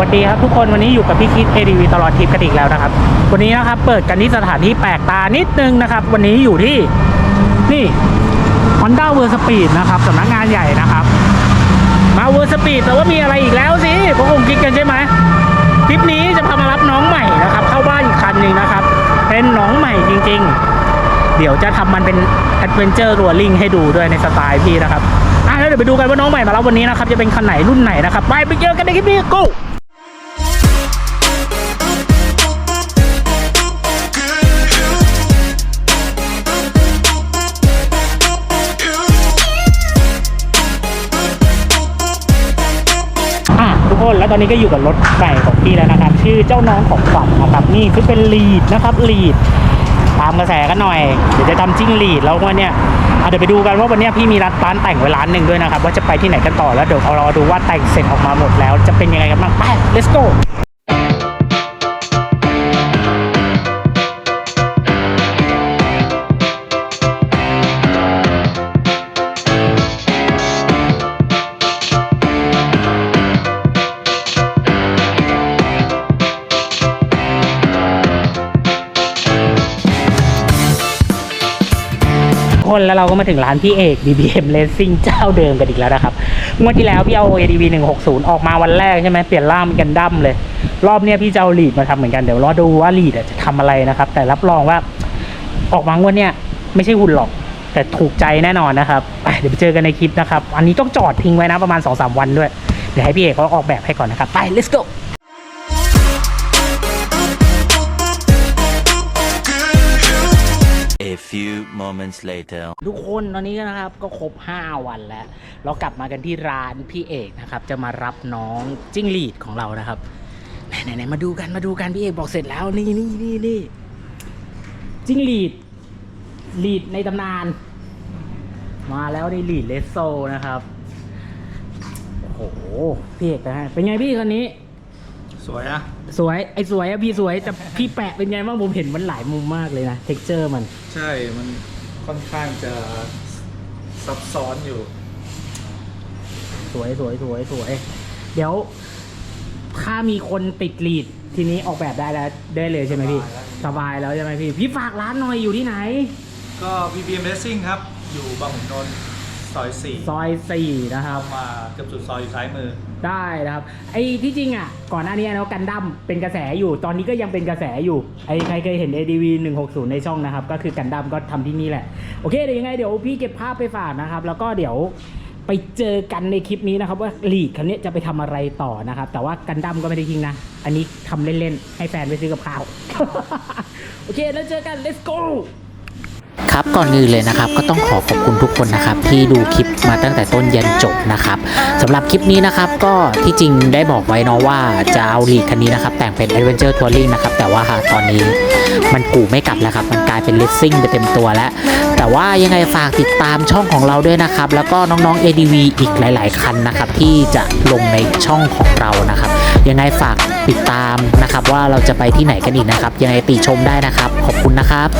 วัสดีครับทุกคนวันนี้อยู่กับพี่คิด ADV ตลอดทริปกันอีกแล้วนะครับ วันนี้นะครับเปิดกันที่สถานที่แปลกตานิดนึงนะครับ วันนี้อยู่ที่นี่ Honda World Speed นะครับสำนักงานใหญ่นะครับ มา World Speed แต่ว่ามีอะไรอีกแล้วสิพวกผมคิดกันใช่ไหมทริปนี้จะพามารับน้องใหม่นะครับ เข้าบ้านอีกคันหนึ่งนะครับ เป็นน้องใหม่จริง ๆ เดี๋ยวจะทำมันเป็น Adventure Touring ให้ดูด้วยในสไตล์พี่นะครับอะแล้วเดี๋ยวไปดูกันว่าน้องใหม่มารับวันนี้นะครับ จะเป็นคันไหนรุ่นไหนนะครับ ไปไปเจอกันในคลิปนี้ go อะทุก น แล้วตอนนี้ก็อยู่กับรถใหม่ของพี่แล้วนะครับ ชื่อเจ้าน้องของฝันนะครับ นี่คือเป็นลีดนะครับลีดตามกระแสกันหน่อย เดี๋ยวจะทำจิ้งลีดแล้ววันเนี้ยเดี๋ยวไปดูกันว่าวันนี้พี่มีร้านร้านแต่งไว้ร้านหนึ่งด้วยนะครับ ว่าจะไปที่ไหนกันต่อแล้วเดี๋ยวเอารอดูว่าแต่งเสร็จออกมาหมดแล้วจะเป็นยังไงกันบ้างไป let's go คนแล้วเราก็มาถึงร้านพี่เอก BBM Racing เจ้าเดิมกันอีกแล้วนะครับงวดที่แล้วพี่เอา ADV 160 ออกมาวันแรกใช่ไหมเปลี่ยนร่างเป็นกันดั้มเลย รอบเนี้ยพี่จะเอาลีดมาทำเหมือนกันเดี๋ยวรอดูว่าลีดจะทำอะไรนะครับ แต่รับรองว่าออกมางวดเนี้ยไม่ใช่หุ่นหรอกแต่ถูกใจแน่นอนนะครับไปเดี๋ยวไปเจอกันในคลิปนะครับ อันนี้ต้องจอดทิ้งไว้นะประมาณ 2-3 วันด้วย เดี๋ยวให้พี่เอกเขาออกแบบให้ก่อนนะครับ ไป let's go A few moments later. ทุกคนตอนนี้นะครับก็ครบ 5 วันแล้ว เรากลับมากันที่ร้านพี่เอกนะครับ จะมารับน้องจิ้งหรีดของเรานะครับไหนไหนไหนมาดูกันมาดูกันพี่เอกบอกเสร็จแล้วนี่นี่นี่นี่จิ้งหรีดหรีดในตำนาน มาแล้วในหรีดเลสโซนะครับโอ้โหพี่เอกนะฮะเป็นไงพี่คนนี้ วยอะสวยไอ้สวยอะพี่สวยแต่พี่แปะเป็นไงบ้างผมเห็นมันหลายมุมมากเลยนะเท็กเจอร์มัน ใช่มันค่อนข้างจะซับซ้อนอยู่ สวยสวยสวยสวย เดี๋ยว ถ้ามีคนติดลีด ทีนี้ออกแบบได้แล้วได้เลยใช่ไหมพี่ สบายแล้วใช่ไหมพี่ พี่ฝากร้านหน่อยอยู่ที่ไหน ก็ BBM Racing ครับ อยู่บางขุนนนท์ ซอยสี่ซอยสี่นะครับเข้ามาเกือบสุดซอยอยู่ซ้ายมือ ได้นะครับ ไอ้ที่จริงอะ ก่อนหน้านี้นะกันดั้มเป็นกระแสอยู่ ตอนนี้ก็ยังเป็นกระแสอยู่ ไอ้ใครเคยเห็น ADV 160 ในช่องนะครับ ก็คือกันดั้มก็ทำที่นี่แหละ โอเค เดี๋ยวยังไงเดี๋ยวพี่เก็บภาพไปฝากนะครับ แล้วก็เดี๋ยวไปเจอกันในคลิปนี้นะครับ ว่าลีดคันนี้จะไปทำอะไรต่อนะครับ แต่ว่ากันดั้มก็ไม่ได้ทิ้งนะ อันนี้ทำเล่นๆ ให้แฟนไปซื้อกับข้าว โอเค แล้วเจอกัน let's go ครับก่อนอื่นเลยนะครับก็ต้องขอขอบคุณทุกคนนะครับที่ดูคลิปมาตั้งแต่ต้นยันจบนะครับสำหรับคลิปนี้นะครับก็ที่จริงได้บอกไว้เนาะว่าจะเอาลีดคันนี้นะครับแต่งเป็น Adventure Touring นะครับแต่ว่าตอนนี้มันกูไม่กลับแล้วครับ มันกลายเป็น Racing ไปเต็มตัวแล้ว แต่ว่ายังไงฝากติดตามช่องของเราด้วยนะครับ แล้วก็น้องๆ ADV อีกหลาย ๆ คันนะครับที่จะลงในช่องของเรานะครับยังไงฝากติดตามนะครับว่าเราจะไปที่ไหนกันอีกนะครับยังไงติชมได้นะครับ ขอบคุณนะครับ